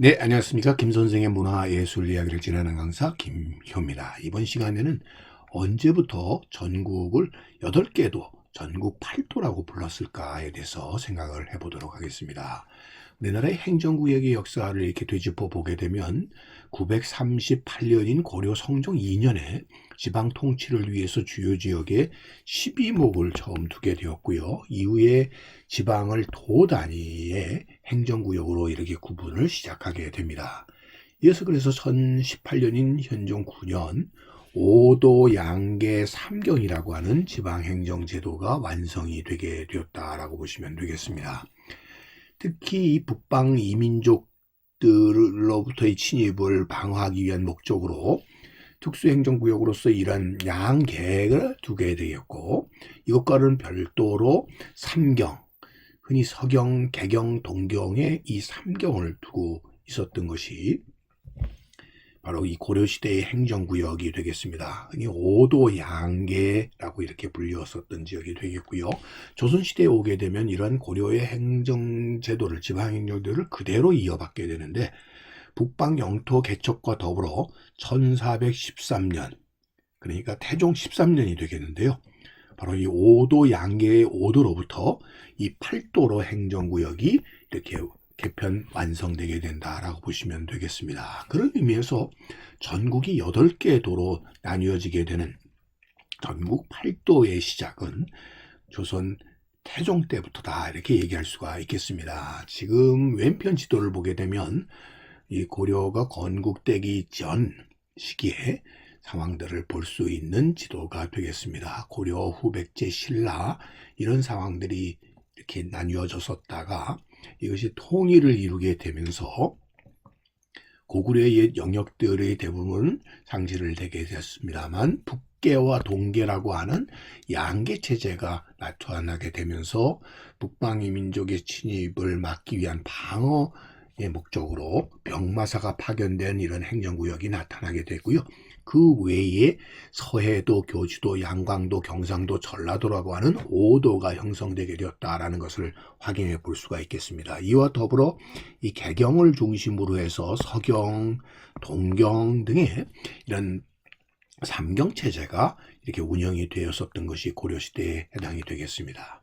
네, 안녕하십니까. 김 선생의 문화 예술 이야기를 진행하는 강사 김효입니다. 이번 시간에는 언제부터 전국을 8개도 전국 8도라고 불렀을까에 대해서 생각을 해보도록 하겠습니다. 우리나라의 행정구역의 역사를 이렇게 되짚어 보게 되면 938년인 고려 성종 2년에 지방 통치를 위해서 주요 지역에 12목을 처음 두게 되었고요. 이후에 지방을 도 단위의 행정구역으로 이렇게 구분을 시작하게 됩니다. 이어서 그래서 1018년인 현종 9년 5도 양계 3경이라고 하는 지방행정제도가 완성이 되게 되었다라고 보시면 되겠습니다. 특히 이 북방 이민족들로부터의 침입을 방어하기 위한 목적으로 특수행정구역으로서 이런 양계를 두게 되었고 이것과는 별도로 삼경, 흔히 서경, 개경, 동경에 이 삼경을 두고 있었던 것이 바로 이 고려시대의 행정구역이 되겠습니다. 흔히 오도 양계라고 이렇게 불렸었던 지역이 되겠고요. 조선시대에 오게 되면 이런 고려의 행정제도를, 지방행정제도를 그대로 이어받게 되는데 북방 영토 개척과 더불어 1413년, 그러니까 태종 13년이 되겠는데요. 바로 이 오도 양계의 오도로부터 이 팔도로 행정구역이 이렇게 개편 완성되게 된다라고 보시면 되겠습니다. 그런 의미에서 전국이 8개 도로 나뉘어지게 되는 전국 8도의 시작은 조선 태종 때부터다 이렇게 얘기할 수가 있겠습니다. 지금 왼편 지도를 보게 되면 이 고려가 건국되기 전 시기에 상황들을 볼 수 있는 지도가 되겠습니다. 고려 후백제 신라 이런 상황들이 이렇게 나뉘어졌었다가 이것이 통일을 이루게 되면서 고구려의 옛 영역들의 대부분 상실을 되게 됐습니다만 북계와 동계라고 하는 양계 체제가 나타나게 되면서 북방이 민족의 침입을 막기 위한 방어의 목적으로 병마사가 파견된 이런 행정구역이 나타나게 되고요. 그 외에 서해도, 교주도, 양광도, 경상도, 전라도라고 하는 5도가 형성되게 되었다라는 것을 확인해 볼 수가 있겠습니다. 이와 더불어 이 개경을 중심으로 해서 서경, 동경 등의 이런 삼경 체제가 이렇게 운영이 되었었던 것이 고려 시대에 해당이 되겠습니다.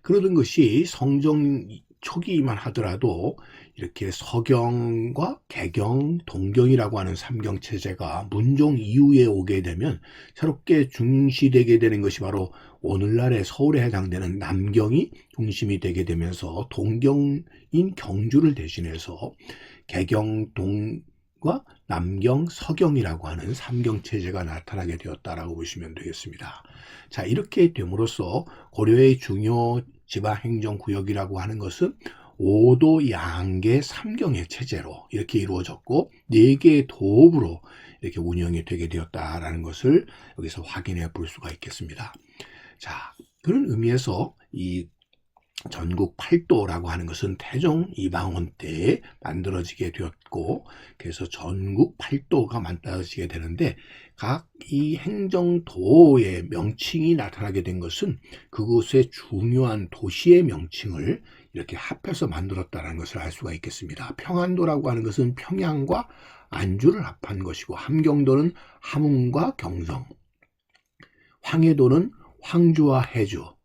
그러던 것이 성종 초기만 하더라도 이렇게 서경과 개경, 동경이라고 하는 삼경 체제가 문종 이후에 오게 되면 새롭게 중시되게 되는 것이 바로 오늘날의 서울에 해당되는 남경이 중심이 되게 되면서 동경인 경주를 대신해서 개경, 동과 남경, 서경이라고 하는 삼경 체제가 나타나게 되었다라고 보시면 되겠습니다. 자, 이렇게 됨으로써 고려의 중요 지방행정구역이라고 하는 것은 5도 양계 3경의 체제로 이렇게 이루어졌고 4개의 도읍으로 이렇게 운영이 되게 되었다라는 것을 여기서 확인해 볼 수가 있겠습니다. 자, 그런 의미에서 이 전국 8도라고 하는 것은 태종 이방원 때에 만들어지게 되었고 그래서 전국 8도가 만들어지게 되는데 각 이 행정도의 명칭이 나타나게 된 것은 그곳의 중요한 도시의 명칭을 이렇게 합해서 만들었다는 것을 알 수가 있겠습니다. 평안도라고 하는 것은 평양과 안주를 합한 것이고 함경도는 함흥과 경성 황해도는 황주와 해주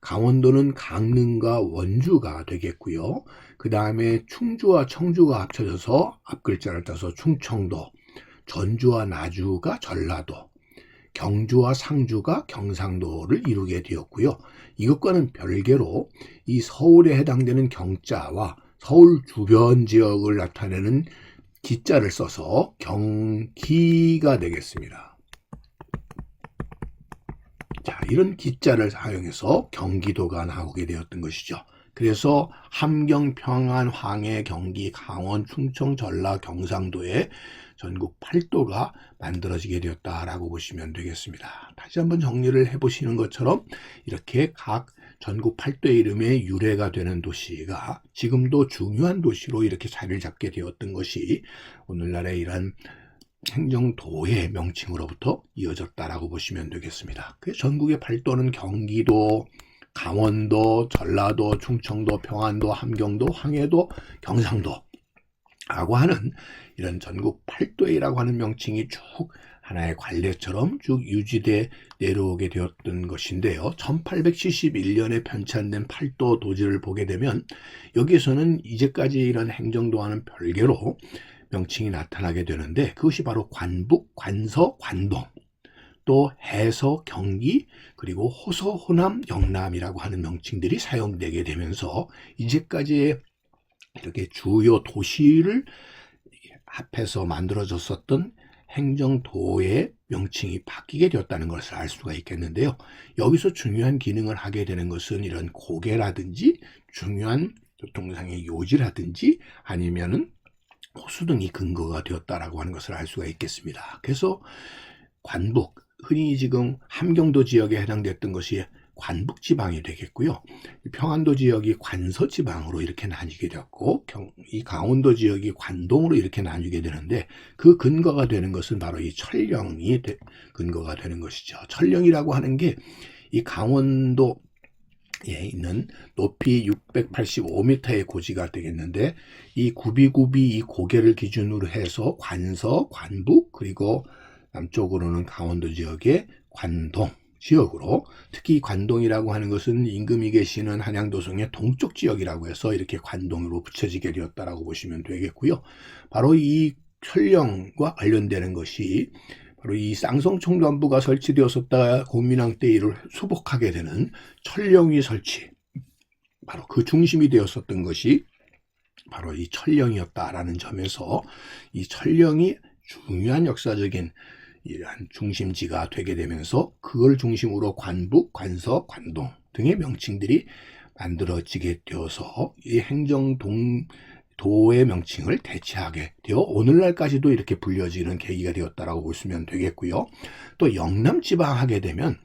강원도는 강릉과 원주가 되겠고요. 그 다음에 충주와 청주가 합쳐져서 앞글자를 따서 충청도, 전주와 나주가 전라도, 경주와 상주가 경상도를 이루게 되었고요. 이것과는 별개로 이 서울에 해당되는 경자와 서울 주변 지역을 나타내는 기자를 써서 경기가 되겠습니다. 자, 이런 기자를 사용해서 경기도가 나오게 되었던 것이죠. 그래서 함경, 평안, 황해, 경기, 강원, 충청, 전라, 경상도에 전국 8도가 만들어지게 되었다라고 보시면 되겠습니다. 다시 한번 정리를 해보시는 것처럼 이렇게 각 전국 8도의 이름에 유래가 되는 도시가 지금도 중요한 도시로 이렇게 자리를 잡게 되었던 것이 오늘날의 이런 행정도의 명칭으로부터 이어졌다라고 보시면 되겠습니다. 그 전국의 8도는 경기도, 강원도, 전라도, 충청도, 평안도, 함경도, 황해도, 경상도 라고 하는 이런 전국 팔도회라고 하는 명칭이 쭉 하나의 관례처럼 쭉 유지돼 내려오게 되었던 것인데요. 1871년에 편찬된 팔도 도지를 보게 되면 여기에서는 이제까지 이런 행정도와는 별개로 명칭이 나타나게 되는데 그것이 바로 관북, 관서, 관동 또 해서, 경기 그리고 호서, 호남, 영남이라고 하는 명칭들이 사용되게 되면서 이제까지의 이렇게 주요 도시를 합해서 만들어졌었던 행정도의 명칭이 바뀌게 되었다는 것을 알 수가 있겠는데요. 여기서 중요한 기능을 하게 되는 것은 이런 고개라든지 중요한 교통상의 요지라든지 아니면은 호수 등이 근거가 되었다라고 하는 것을 알 수가 있겠습니다. 그래서 관북, 흔히 지금 함경도 지역에 해당됐던 것이 관북 지방이 되겠고요. 평안도 지역이 관서 지방으로 이렇게 나뉘게 되었고 이 강원도 지역이 관동으로 이렇게 나뉘게 되는데 그 근거가 되는 것은 바로 이 철령이 근거가 되는 것이죠. 철령이라고 하는 게 이 강원도 에 있는 높이 685m의 고지가 되겠는데 이 구비구비 이 고개를 기준으로 해서 관서, 관북 그리고 남쪽으로는 강원도 지역의 관동 지역으로 특히 관동이라고 하는 것은 임금이 계시는 한양도성의 동쪽 지역이라고 해서 이렇게 관동으로 붙여지게 되었다라고 보시면 되겠고요. 바로 이 철령과 관련되는 것이 바로 이 쌍성총관부가 설치되었었다 고민왕 때 이를 수복하게 되는 철령위 설치 바로 그 중심이 되었었던 것이 바로 이 철령이었다라는 점에서 이 철령이 중요한 역사적인 이러한 중심지가 되게 되면서 그걸 중심으로 관북, 관서, 관동 등의 명칭들이 만들어지게 되어서 이 행정 동 도의 명칭을 대체하게 되어 오늘날까지도 이렇게 불려지는 계기가 되었다라고 보시면 되겠고요. 또 영남 지방 하게 되면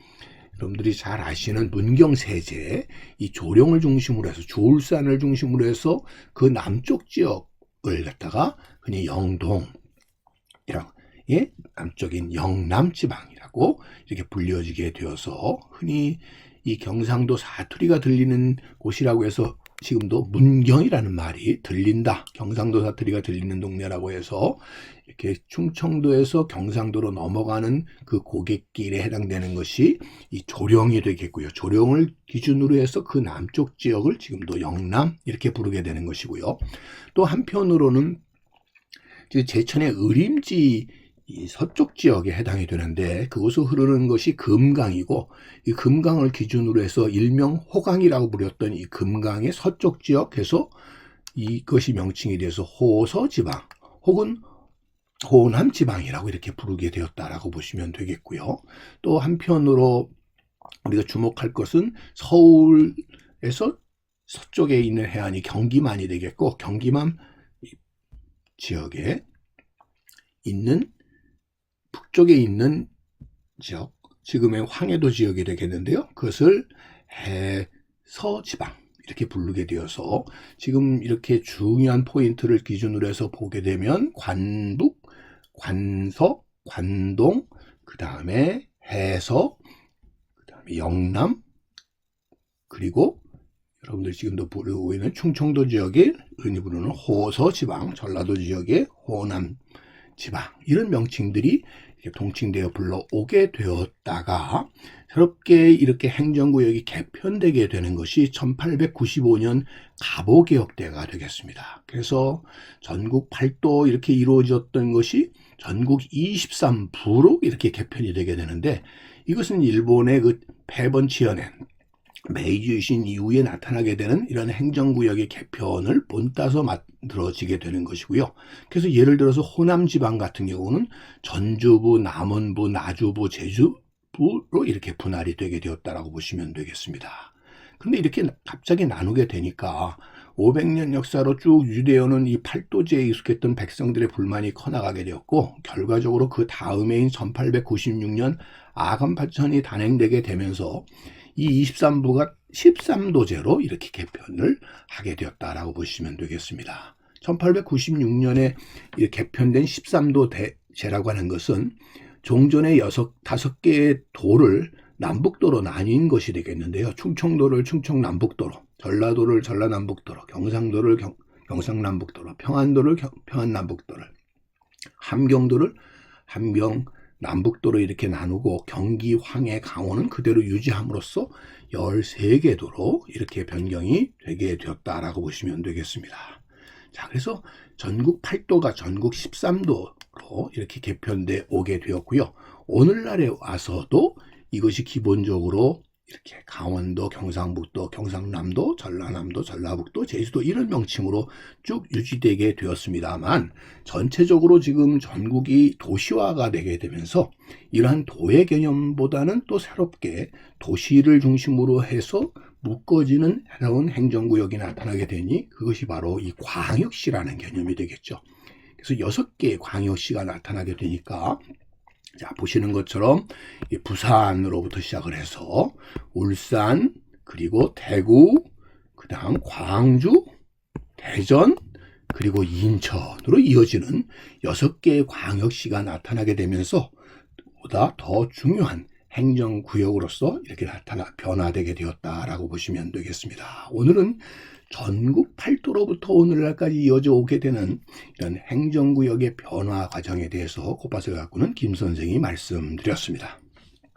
여러분들이 잘 아시는 문경세제 이 조령을 중심으로 해서 조울산을 중심으로 해서 그 남쪽 지역을 갖다가 흔히 영동 이런 예, 남쪽인 영남 지방이라고 이렇게 불려지게 되어서 흔히 이 경상도 사투리가 들리는 곳이라고 해서 지금도 문경이라는 말이 들린다. 경상도 사투리가 들리는 동네라고 해서 이렇게 충청도에서 경상도로 넘어가는 그 고갯길에 해당되는 것이 이 조령이 되겠고요. 조령을 기준으로 해서 그 남쪽 지역을 지금도 영남 이렇게 부르게 되는 것이고요. 또 한편으로는 제천의 의림지 이 서쪽 지역에 해당이 되는데 그곳으로 흐르는 것이 금강이고 이 금강을 기준으로 해서 일명 호강이라고 부렸던 이 금강의 서쪽 지역에서 이것이 명칭이 돼서 호서 지방 혹은 호남 지방이라고 이렇게 부르게 되었다라고 보시면 되겠고요. 또 한편으로 우리가 주목할 것은 서울에서 서쪽에 있는 해안이 경기만이 되겠고 경기만 지역에 있는 북쪽에 있는 지역, 지금의 황해도 지역이 되겠는데요. 그것을 해서지방 이렇게 부르게 되어서 지금 이렇게 중요한 포인트를 기준으로 해서 보게 되면 관북, 관서, 관동, 그 다음에 해서, 그 다음에 영남, 그리고 여러분들 지금도 부르고 있는 충청도 지역의 흔히 부르는 호서 지방, 전라도 지역의 호남 지방 이런 명칭들이 동칭되어 불러오게 되었다가 새롭게 이렇게 행정구역이 개편되게 되는 것이 1895년 갑오개혁 때가 되겠습니다. 그래서 전국 8도 이렇게 이루어졌던 것이 전국 23부로 이렇게 개편이 되게 되는데 이것은 일본의 그 패번 치어낸 메이지 유신 이후에 나타나게 되는 이런 행정구역의 개편을 본따서 만들어지게 되는 것이고요. 그래서 예를 들어서 호남 지방 같은 경우는 전주부, 남원부, 나주부, 제주부로 이렇게 분할이 되게 되었다라고 보시면 되겠습니다. 그런데 이렇게 갑자기 나누게 되니까 500년 역사로 쭉 유대어는 이 팔도제에 익숙했던 백성들의 불만이 커나가게 되었고 결과적으로 그 다음해인 1896년 아간파천이 단행되게 되면서 이 23부가 13도제로 이렇게 개편을 하게 되었다라고 보시면 되겠습니다. 1896년에 개편된 13도 제라고 하는 것은 종전의 여섯, 다섯 개의 도를 남북도로 나뉜 것이 되겠는데요. 충청도를 충청남북도로, 전라도를 전라남북도로, 경상도를 경, 경상남북도로, 평안도를 경- 평안남북도를, 함경도를 함경 남북도로 이렇게 나누고 경기, 황해, 강원은 그대로 유지함으로써 13개 도로 이렇게 변경이 되게 되었다라고 보시면 되겠습니다. 자, 그래서 전국 8도가 전국 13도로 이렇게 개편돼 오게 되었고요. 오늘날에 와서도 이것이 기본적으로 이렇게 강원도, 경상북도, 경상남도, 전라남도, 전라북도, 제주도 이런 명칭으로 쭉 유지되게 되었습니다만 전체적으로 지금 전국이 도시화가 되게 되면서 이러한 도의 개념보다는 또 새롭게 도시를 중심으로 해서 묶어지는 새로운 행정구역이 나타나게 되니 그것이 바로 이 광역시라는 개념이 되겠죠. 그래서 여섯 개의 광역시가 나타나게 되니까 자 보시는 것처럼 이 부산으로부터 시작을 해서 울산 그리고 대구 그 다음 광주 대전 그리고 인천으로 이어지는 여섯 개의 광역시가 나타나게 되면서 보다 더 중요한 행정구역으로서 이렇게 나타나 변화되게 되었다라고 보시면 되겠습니다. 오늘은 전국 8도로부터 오늘날까지 이어져 오게 되는 이런 행정구역의 변화 과정에 대해서 곱밭을 가꾸는 김 선생이 말씀드렸습니다.